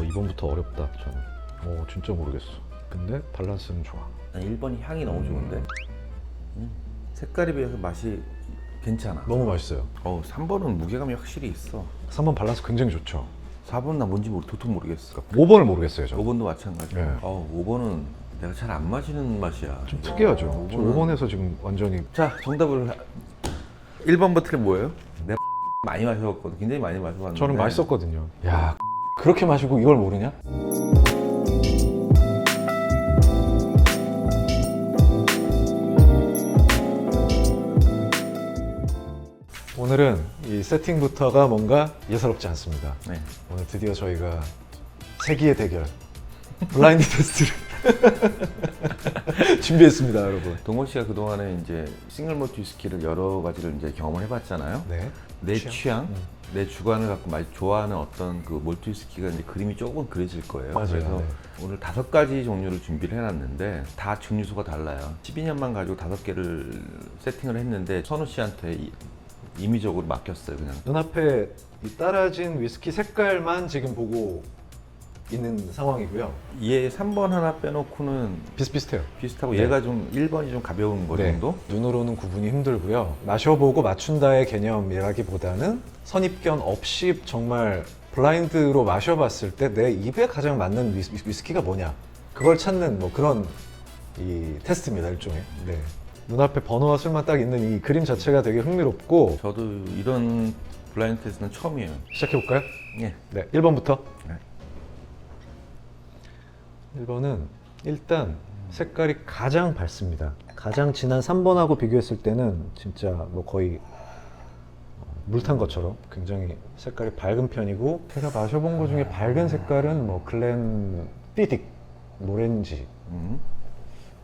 어, 이번부터 어렵다 저는. 어 진짜 모르겠어. 근데 밸런스는 좋아. 난 1번이 향이 너무 좋은데 음, 색깔에 비해서 맛이 괜찮아 너무 맛있어요. 어 3번은 무게감이 확실히 있어 3번 밸런스 굉장히 좋죠. 4번 나 뭔지 모르, 도통 모르겠어 5번을 모르겠어요 저. 5번도 마찬가지 네. 어 5번은 내가 잘 안 마시는 맛이야 좀 특이하죠. 저 5번은 5번에서 지금 완전히 자 정답을 하- 1번 버튼이 뭐예요? 많이 마셔봤거든 굉장히 많이 마셔봤는데 저는 맛있었거든요. 야 그렇게 마시고 이걸 모르냐? 오늘은 이 세팅부터가 뭔가 예사롭지 않습니다. 네. 오늘 드디어 저희가 세기의 대결 블라인드 테스트를 준비했습니다, 여러분. 동원 씨가 그 동안에 이제 싱글 몰트 위스키를 여러 가지를 이제 경험을 해봤잖아요 네. 내 취향? 취향, 음. 내 주관을 갖고 많이 좋아하는 어떤 그 몰트 위스키가 이제 그림이 조금 그려질 거예요. 맞아요. 그래서 네. 오늘 다섯 가지 종류를 준비를 해놨는데 다 증류수가 달라요. 12년만 가지고 다섯 개를 세팅을 했는데 선우 씨한테 이- 임의적으로 맡겼어요. 그냥 눈앞에 이 따라진 위스키 색깔만 지금 보고 있는 상황이고요. 얘 3번 하나 빼놓고는 비슷비슷해요. 비슷하고 네. 얘가 좀 1번이 좀 가벼운 거 정도? 눈으로는 구분이 힘들고요. 마셔보고 맞춘다의 개념이라기보다는 선입견 없이 정말 블라인드로 마셔봤을 때 내 입에 가장 맞는 위스, 위스키가 뭐냐 그걸 찾는 뭐 그런 이 테스트입니다 일종의. 네. 눈앞에 번호와 술만 딱 있는 이 그림 자체가 되게 흥미롭고 저도 이런 블라인드 테스트는 처음이에요. 시작해볼까요? 예. 네, 1번부터. 네. 1번은 일단 색깔이 가장 밝습니다. 가장 진한 3번하고 비교했을 때는 진짜 뭐 거의 어, 물탄 것처럼 굉장히 색깔이 밝은 편이고 제가 마셔본 것 중에 밝은 색깔은 뭐 글렌 피딕, 노렌지 음.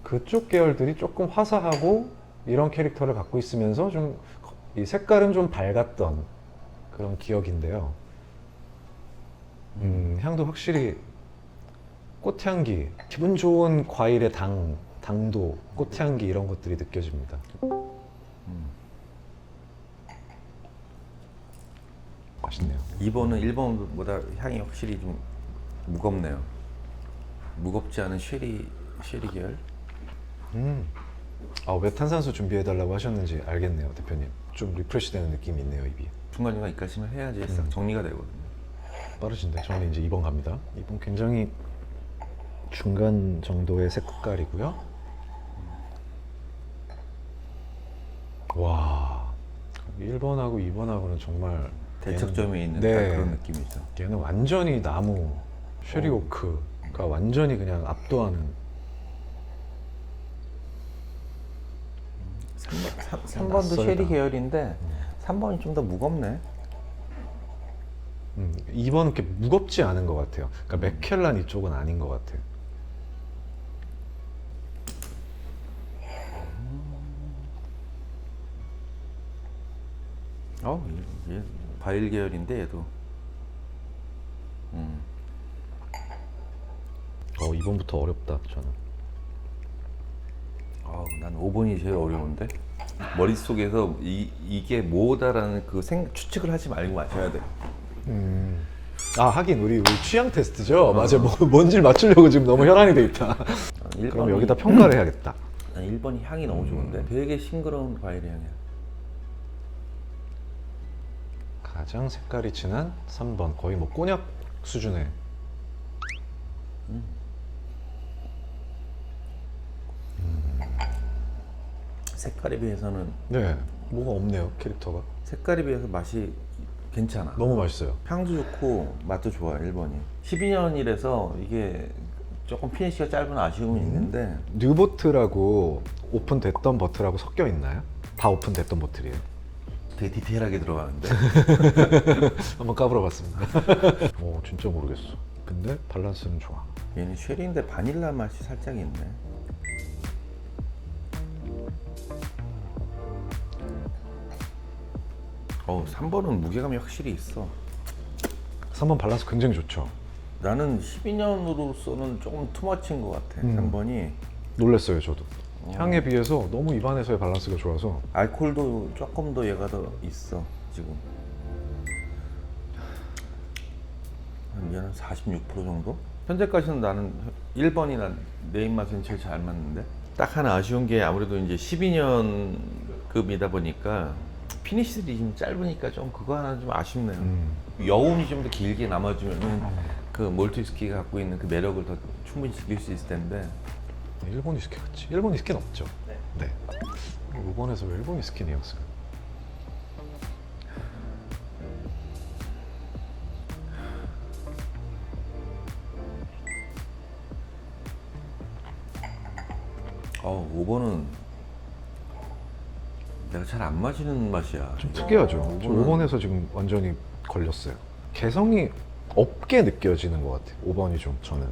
그쪽 계열들이 조금 화사하고 이런 캐릭터를 갖고 있으면서 좀 이 색깔은 좀 밝았던 그런 기억인데요. 음, 향도 확실히 꽃향기, 기분 좋은 과일의 당, 당도, 꽃향기 이런 것들이 느껴집니다. 음. 맛있네요. 2번은 1번보다 향이 확실히 좀 무겁네요. 무겁지 않은 쉐리 쉐리 계열. 음. 아, 왜 탄산수 준비해달라고 하셨는지 알겠네요, 대표님. 좀 리프레시 되는 느낌이 있네요, 입이. 중간중간 입가심을 해야지 싹 음. 정리가 되거든요. 빠르신데 저는 이제 2번 갑니다. 2번 굉장히 중간 정도의 색깔이고요. 와 1번하고 2번하고는 정말 대척점에 있는 네. 딱 그런 느낌이죠. 얘는 완전히 나무 쉐리 오크가 완전히 그냥 압도하는 3번, 낯설다. 3번도 쉐리 계열인데 3번이 좀 더 무겁네. 음, 2번은 이렇게 무겁지 않은 것 같아요. 그러니까 맥켈란 이쪽은 아닌 것 같아요. 어, 얘, 얘 바일 계열인데 얘도. 음. 어 2번부터 어렵다 저는. 아, 난 5번이 제일 어려운데. 머릿속에서 이, 이게 뭐다라는 그 생, 추측을 하지 말고 마셔야 돼. 음. 아 하긴 우리, 우리 취향 테스트죠. 맞아. 뭐, 뭔지를 맞추려고 지금 너무 혈안이 돼 있다. 그럼 1번이, 여기다 평가를 해야겠다. 난 1번이 향이 너무 좋은데. 되게 싱그러운 과일의 향이야. 가장 색깔이 진한 3번 거의 뭐 꼬냑 수준의 색깔에 비해서는 네 뭐가 없네요 캐릭터가 색깔에 비해서 맛이 괜찮아. 너무 맛있어요. 향도 좋고 맛도 좋아 1번이 12년이라서 이게 조금 피니시가 짧은 아쉬움은 있는데 뉴보트라고 오픈됐던 버트라고 섞여 있나요? 다 오픈됐던 보틀이에요. 되게 디테일하게 들어가는데 한번 까불어 봤습니다. 오 진짜 모르겠어. 근데 밸런스는 좋아. 얘는 쉐리인데 바닐라 맛이 살짝 있네 어 3번은 무게감이 확실히 있어 3번 밸런스 굉장히 좋죠. 나는 12년으로서는 조금 투머치인 것 같아 음. 3번이 놀랬어요 저도. 향에 비해서 너무 입안에서의 밸런스가 좋아서 알코올도 조금 더 얘가 더 있어 지금 한 얘는 46% 정도? 현재까지는 나는 1번이 난내 입맛은 제일 잘 맞는데 딱 하나 아쉬운 게 아무래도 이제 12년 급이다 보니까 피니시들이 좀 짧으니까 좀 그거 하나 좀 아쉽네요. 음. 여운이 좀 더 길게 남아주면은 그 몰트 위스키가 갖고 있는 그 매력을 더 충분히 즐길 수 있을 텐데 일본 위스키 같지? 일본 위스키는 없죠. 네. 5번에서 왜 일본 위스키 내었어요? 어 5번은 내가 잘 안 마시는 맛이야. 좀 특이하죠. 저 5번에서 지금 완전히 걸렸어요. 개성이 없게 느껴지는 것 같아요. 5번이 좀 저는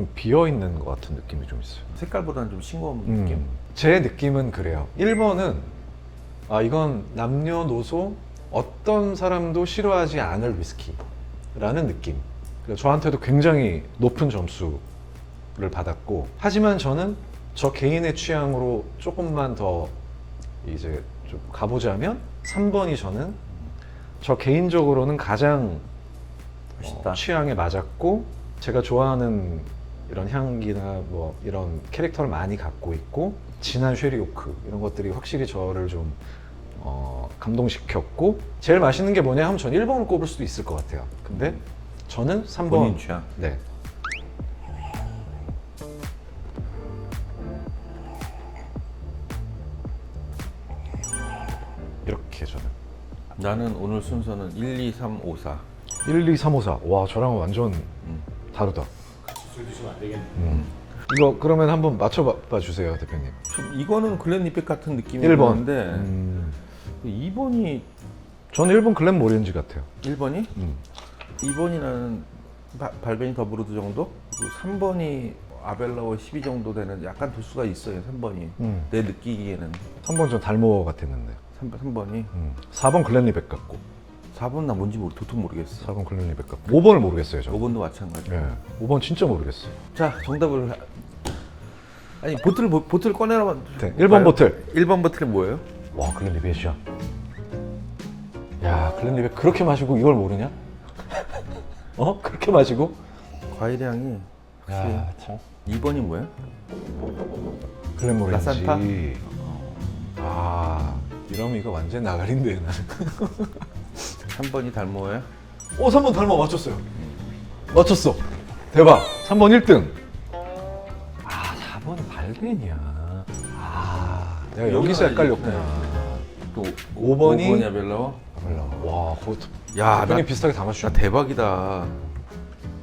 좀 비어 있는 것 같은 느낌이 좀 있어요. 색깔보다는 좀 싱거운 음, 느낌. 제 느낌은 그래요. 1번은 아 이건 남녀노소 어떤 사람도 싫어하지 않을 위스키라는 느낌. 그래서 저한테도 굉장히 높은 점수를 받았고 하지만 저는 저 개인의 취향으로 조금만 더 이제 좀 가보자면 3번이 저는 저 개인적으로는 가장. 어, 취향에 맞았고 제가 좋아하는 이런 향기나 뭐 이런 캐릭터를 많이 갖고 있고 진한 쉐리오크 이런 것들이 확실히 저를 좀 어, 감동시켰고 제일 맛있는 게 뭐냐 하면 전 1번을 꼽을 수도 있을 것 같아요. 근데 저는 3번 본인 취향. 네. 이렇게 저는 나는 오늘 순서는 1, 2, 3, 5, 4. 1, 2, 3, 5, 4. 와, 저랑은 완전 음. 다르다. 술 드시면 안 되겠네. 음. 이거 그러면 한번 맞춰봐 주세요, 대표님. 좀 이거는 글렌리백 같은 느낌이 1번. 드는데 음. 2번이 저는 1번 글렌 모렌지 같아요. 1번이 음. 2번이 나는 바- 발베니 더브루드 정도? 그리고 3번이 아벨라워 12 정도 되는 약간 도수가 있어요. 3번이 음. 내 느끼기에는 3번 전 달모 같았는데. 3, 3번이 음. 4번 글렌리백 같고. 4번 나 뭔지 모르 도통 모르겠어. 4번 글렌리백 같고. 5번을 모르겠어요, 저. 5번도 마찬가지. 예. 5번 진짜 모르겠어요. 자 정답을 하- 아니 보틀 보- 보틀 꺼내라면 네, 1번 보틀. 1번 보틀이 뭐예요? 와, 글렌리백이야. 야, 글렌리백 그렇게 마시고 이걸 모르냐? 어? 그렇게 마시고? 과일향이 확실히 야, 참. 2번이 뭐예요? 글렌 모렌지. 라산타? 아, 이러면 이거 완전 나가린데 나는. 3번이 달모예요? 오, 3번 닮아 맞췄어요. 맞췄어. 대박. 3번 1등. 아, 4번은 발벤이야. 아, 내가 여기서 헷갈렸구나. 또 5번이? 5번이 아벨라워? 와, 그것도. 야, 나- 비슷하게 다 나 맞추네. 대박이다.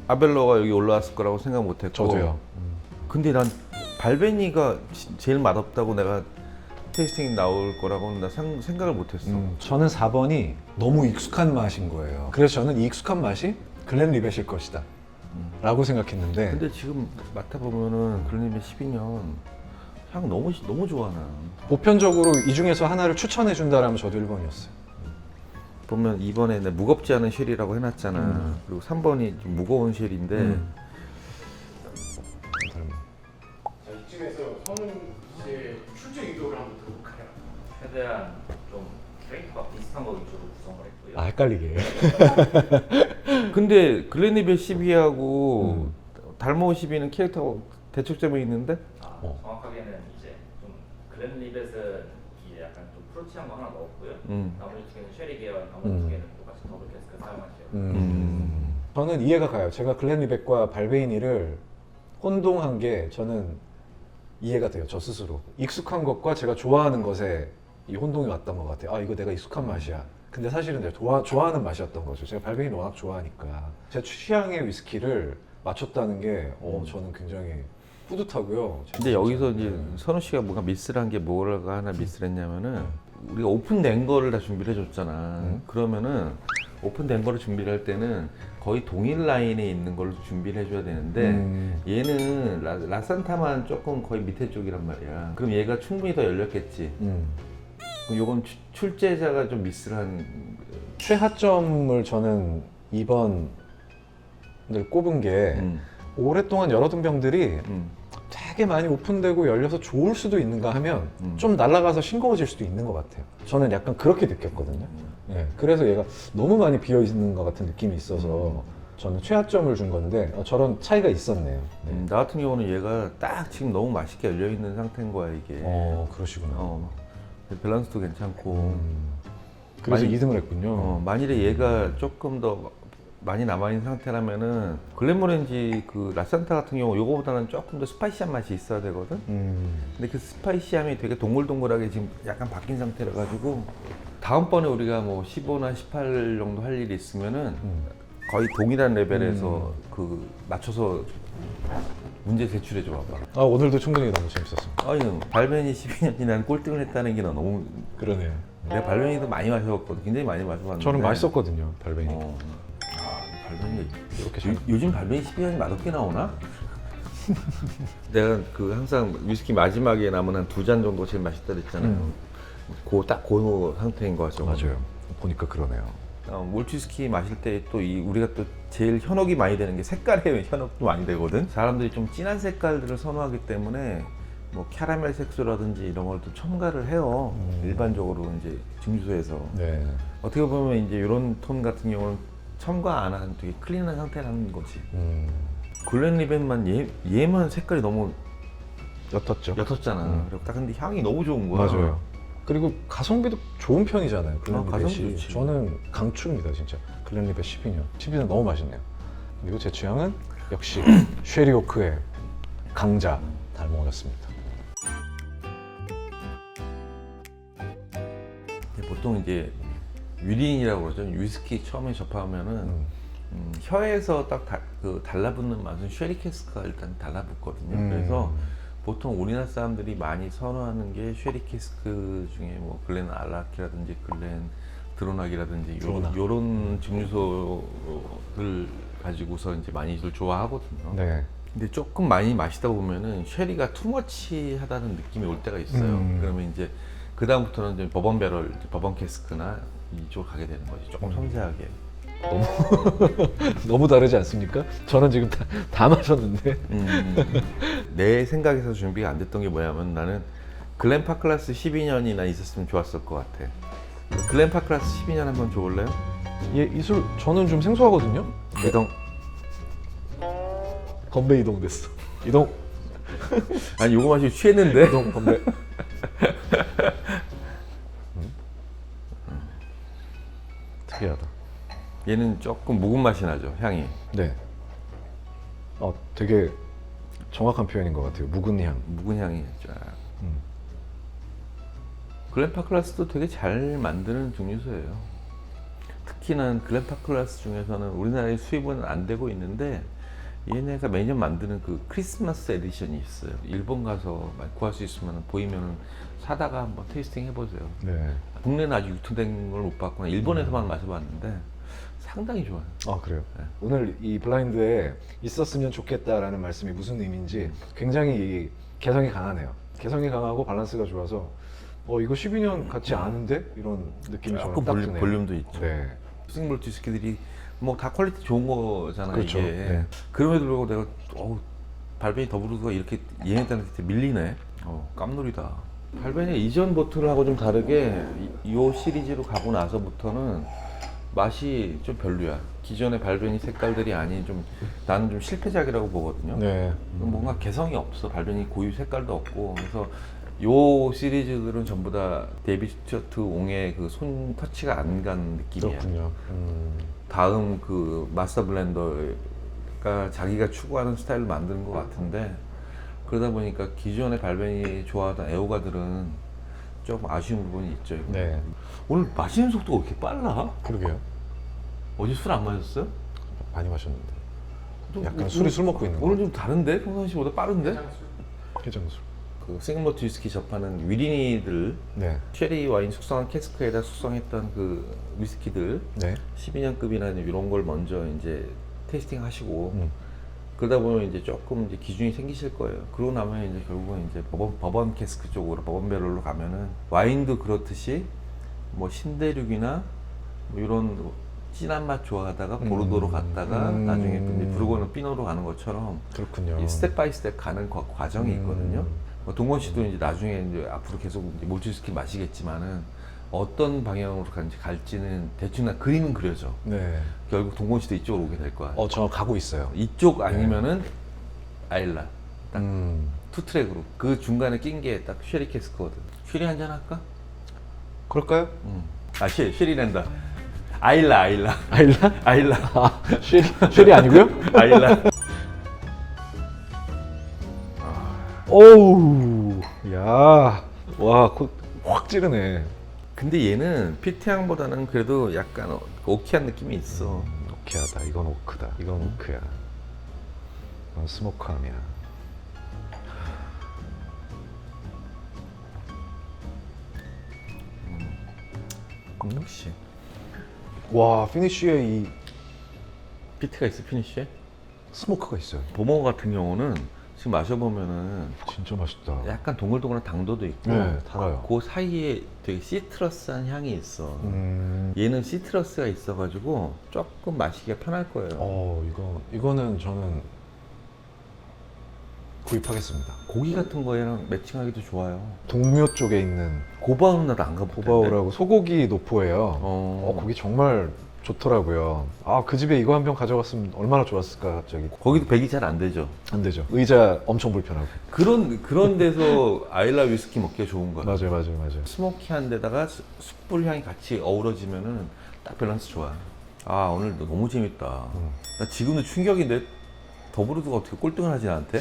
아벨로가 여기 올라왔을 거라고 생각 못했고. 저도요. 근데 난 발베니가 지- 제일 맛없다고 내가 테이스팅 나올 거라고는 나 상- 생각을 못했어. 음, 저는 4번이 너무 익숙한 맛인 거예요. 그래서 저는 이 익숙한 맛이 글렌 리벳일 것이다. 라고 생각했는데. 근데 지금 맡아보면은 글린의 12년 향 너무 너무 좋아 나. 보편적으로 이 중에서 하나를 추천해 준다라면 저도 1번이었어요. 보면 2번에 내 무겁지 않은 쉘이라고 해놨잖아. 음. 그리고 3번이 좀 무거운 쉘인데 음. 씨의 출제 의도를 한번 들어볼까요? 최대한 좀 캐릭터가 비슷한 거 위주로 구성을 했고요. 아, 헷갈리게. 근데 글렌리벨 12하고 음. 달모 12는 캐릭터가 대척점에 있는데 아, 어. 정확하게는 이제 좀 글렌 리벳은 이제 약간 좀 프루치한 거 하나 넣었고요. 음. 나머지 두 개는 쉐리 계열, 나머지 음. 두 개는 똑같이 더블 캐스크 사용하시요 음. 저는 이해가 가요. 제가 글렌 리백과 발베이니를 혼동한 게 저는 이해가 돼요. 저 스스로. 익숙한 것과 제가 좋아하는 것에 이 혼동이 왔던 것 같아요. 아, 이거 내가 익숙한 맛이야. 근데 사실은 내가 좋아, 좋아하는 맛이었던 거죠. 제가 발베이니 워낙 좋아하니까. 제 취향의 위스키를 맞췄다는 게 어, 저는 굉장히 뿌듯하고요. 근데 여기서 이제 네. 선우 씨가 뭔가 미스를 한게 뭐가 하나 미스를 했냐면은 우리가 오픈된 거를 다 준비를 해줬잖아. 음. 그러면은 오픈된 거를 준비를 할 때는 거의 동일 라인에 있는 걸로 준비를 해줘야 되는데 음. 얘는 라, 라산타만 조금 거의 밑에 쪽이란 말이야. 그럼 얘가 충분히 더 열렸겠지. 음. 그럼 요건 추- 출제자가 좀 미스를 한 최하점을 저는 2번을 꼽은 게 음, 오랫동안 열어둔 병들이 음. 되게 많이 오픈되고 열려서 좋을 수도 있는가 하면 음. 좀 날아가서 싱거워질 수도 있는 것 같아요. 저는 약간 그렇게 느꼈거든요. 예, 그래서 얘가 너무 많이 비어 있는 것 같은 느낌이 있어서 저는 최하점을 준 건데 어, 저런 차이가 있었네요. 네. 음, 나 같은 경우는 얘가 딱 지금 너무 맛있게 열려 있는 상태인 거야 이게. 어 그러시구나. 어, 밸런스도 괜찮고. 음, 그래서 많이- 2등을 했군요. 어, 만일에 얘가 조금 더 많이 남아있는 상태라면은 글렌모렌지 그 라산타 같은 경우 요거보다는 조금 더 스파이시한 맛이 있어야 되거든. 음, 근데 그 스파이시함이 되게 동글동글하게 지금 약간 바뀐 상태라 가지고 다음번에 우리가 뭐 15나 18 정도 할 일이 있으면은 음. 거의 동일한 레벨에서 그 맞춰서 문제 제출해 줘 봐봐. 아 오늘도 충분히 너무 재밌었습니다. 아니 발벤이 12년이 난 꼴등을 했다는 게나 너무 그러네요. 내가 발벤이도 많이 마셔봤거든. 굉장히 많이 마셔봤는데. 저는 맛있었거든요, 발베니. 어. 아, 발벤이 이렇게 잘. 요, 요즘 발벤이 12년이 맛없게 나오나? 내가 그 항상 위스키 마지막에 남은 한 두 잔 정도 제일 맛있다 그랬잖아요. 음. 그딱그 상태인 거 같죠. 맞아요. 보니까 그러네요. 어, 몰트위스키 마실 때 또 이 우리가 또 제일 현혹이 많이 되는 게 색깔에 현혹도 많이 되거든. 사람들이 좀 진한 색깔들을 선호하기 때문에 뭐 캐러멜 색소라든지 이런 걸 또 첨가를 해요. 음. 일반적으로 이제 증류소에서 네. 어떻게 보면 이제 이런 톤 같은 경우는 첨가 안 한 되게 클린한 상태라는 거지. 음, 글렌 리벤만 얘 얘만 색깔이 너무 옅었죠. 옅었잖아. 음. 그리고 딱 근데 향이 너무 좋은 거야. 맞아요. 그리고 가성비도 좋은 편이잖아요. 아, 가성비 글렌리벳이. 좋지. 저는 강추입니다, 진짜. 글렌리벳 12년. 12년 너무 맛있네요. 그리고 제 취향은 역시 쉐리오크의 강자 달모였습니다. 근데 보통 이제 위린이라고 그러죠. 위스키 처음에 접하면은 음. 음, 혀에서 딱 다, 그 달라붙는 맛은 쉐리 캐스크가 일단 달라붙거든요. 음. 그래서 보통 우리나라 사람들이 많이 선호하는 게 쉐리 캐스크 중에 뭐 글렌 알라키라든지 글렌 드로낙이라든지 드로낙. 요런, 요런 증류소를 가지고서 이제 많이들 좋아하거든요. 네. 근데 조금 많이 마시다 보면은 쉐리가 투머치하다는 느낌이 올 때가 있어요. 음. 그러면 이제 그 다음부터는 이제 버번 배럴, 버번 캐스크나 이쪽으로 가게 되는 거지. 조금 음. 섬세하게. 너무 다르지 않습니까? 저는 지금 다, 다 마셨는데. 음, 내 생각에서 준비가 안 됐던 게 뭐냐면 나는 글렌파 클라스 12년이나 있었으면 좋았을 것 같아. 글렌파 클라스 12년 한번 줘볼래요? 얘 이술 저는 좀 생소하거든요. 이동. 건배 이동 됐어. 이동 아니 요거 마시고 취했는데. 이동 건배. 얘는 조금 묵은 맛이 나죠 향이. 네. 어, 되게 정확한 표현인 것 같아요. 묵은 향. 묵은 향이 쫙. 음. 글렌파 클라스도 되게 잘 만드는 증류소예요. 특히나 글렌파 클라스 중에서는 우리나라에 수입은 안 되고 있는데 얘네가 매년 만드는 그 크리스마스 에디션이 있어요. 일본 가서 구할 수 있으면 보이면 사다가 한번 테이스팅 해보세요. 네. 국내는 아직 유통된 걸 못 봤구나. 일본에서만 마셔봤는데 상당히 좋아요. 아 그래요. 네. 오늘 이 블라인드에 있었으면 좋겠다라는 말씀이 무슨 의미인지 굉장히 이 개성이 강하네요. 개성이 강하고 밸런스가 좋아서 어 이거 12년 같지 않은데 이런 느낌이 조금 딱 볼륨, 드네요. 볼륨도 있죠. 네. 싱글트 위스키들이 뭐 다 퀄리티 좋은 거잖아 그렇죠. 이게. 네. 그럼에도 불구하고 내가 어우 발벤이 더부르가 이렇게 얘네들한테 밀리네. 어 깜놀이다. 발벤이 이전 보틀하고 좀 다르게 이, 요 시리즈로 가고 나서부터는 맛이 좀 별로야. 기존의 발벤이 색깔들이 아닌 좀 나는 좀 실패작이라고 보거든요. 네. 뭔가 개성이 없어. 발변이 고유 색깔도 없고. 그래서 요 시리즈들은 전부 다 데이비 스튜어트 옹의 그 손 터치가 안 간 느낌이야. 그렇군요. 음. 다음 그 마스터 블렌더가 자기가 추구하는 스타일을 만드는 것 같은데 그러다 보니까 기존의 발변이 좋아하던 애호가들은 조금 아쉬운 부분이 있죠. 이거. 네. 오늘 마시는 속도가 왜 이렇게 빨라? 그러게요. 어제 술 안 마셨어요? 많이 마셨는데. 좀 약간 오늘- 술이 술 먹고 있는 거. 오늘 좀 다른데? 평상시보다 빠른데? 해장술. 그 싱글모트 위스키 접하는 위린이들 네. 쉐리 와인 숙성한 캐스크에다 숙성했던 그 위스키들 네. 12년급이나 이런 걸 먼저 이제 테이스팅 하시고 음. 그러다 보면 이제 조금 이제 기준이 생기실 거예요. 그러고 나면 이제 결국은 이제 버번, 버번 캐스크 쪽으로 버번 배럴로 가면은 와인도 그렇듯이 뭐 신대륙이나 뭐 이런 진한 맛 좋아하다가 보르도로 음. 갔다가 음. 나중에 또 이제 부르고는 피노로 가는 것처럼 그렇군요. 이 스텝 바이 스텝 가는 과, 과정이 음. 있거든요. 뭐 동건 씨도 이제 나중에 이제 앞으로 계속 이제 몰트위스키 마시겠지만은 어떤 방향으로 간지 갈지는 대충 나 그림은 그려져. 네. 결국 동건 씨도 이쪽으로 오게 될 거야. 어, 저 가고 있어요. 이쪽 아니면은 아일라 음. 투 트랙으로 그 중간에 낀 게 딱 쉐리 캐스거든. 쉐리 한잔 할까? 그럴까요? 응. 아 쉐, 쉐리랜다. 아일라 아일라 아일라? 아일라 아, 쉘이, 쉘이 아니고요? 아일라. 오우, 야, 와, 코- 확 찌르네. 근데 얘는 피트향보다는 그래도 약간 어- 오키한 느낌이 있어. 오케하다. 이건 오크다. 이건 오크야. 이건 스모크함이야. 역시 와, 피니쉬에 이 피트가 있어 피니쉬에. 스모크가 있어요. 보모 같은 경우는 지금 마셔보면은 진짜 맛있다. 약간 동글동글한 당도도 있고 네, 달아요. 그 사이에 되게 시트러스한 향이 있어. 음, 얘는 시트러스가 있어가지고 조금 마시기가 편할 거예요. 어, 이거, 이거는 저는 구입하겠습니다. 고기 같은 거랑 매칭하기도 좋아요. 동묘 쪽에 있는 고바우는 나도 안 텐데. 보바오라고 소고기 노포예요. 어. 어, 거기 정말 좋더라고요. 아, 그 집에 이거 한 병 가져갔으면 얼마나 좋았을까, 갑자기. 거기도 배기 잘안 되죠. 안 되죠. 의자 엄청 불편하고. 그런 그런 데서 아일라 위스키 먹기가 좋은 거야. 맞아요, 맞아요, 맞아요. 스모키한 데다가 수- 숯불 향이 같이 어우러지면은 딱 밸런스 좋아. 아 오늘 너무 재밌다. 음. 나 지금도 충격인데 더블로드가 어떻게 꼴등을 하지 나한테?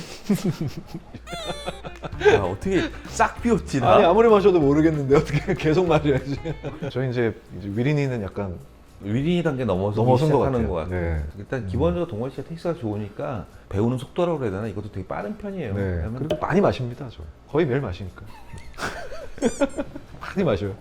야 어떻게 싹 비웠지 나? 아니 아무리 마셔도 모르겠는데 어떻게 계속 마셔야지. 저 이제, 이제 위린이는 약간 위린이 단계 넘어서 넘어선 것 시작하는 같아요. 것 같아. 네. 일단 기본적으로 동원 씨가 텍스가 좋으니까 배우는 속도라고 그래야 되나? 이것도 되게 빠른 편이에요. 네. 왜냐면 그리고 많이 마십니다. 저 거의 매일 마시니까. 많이 마셔요.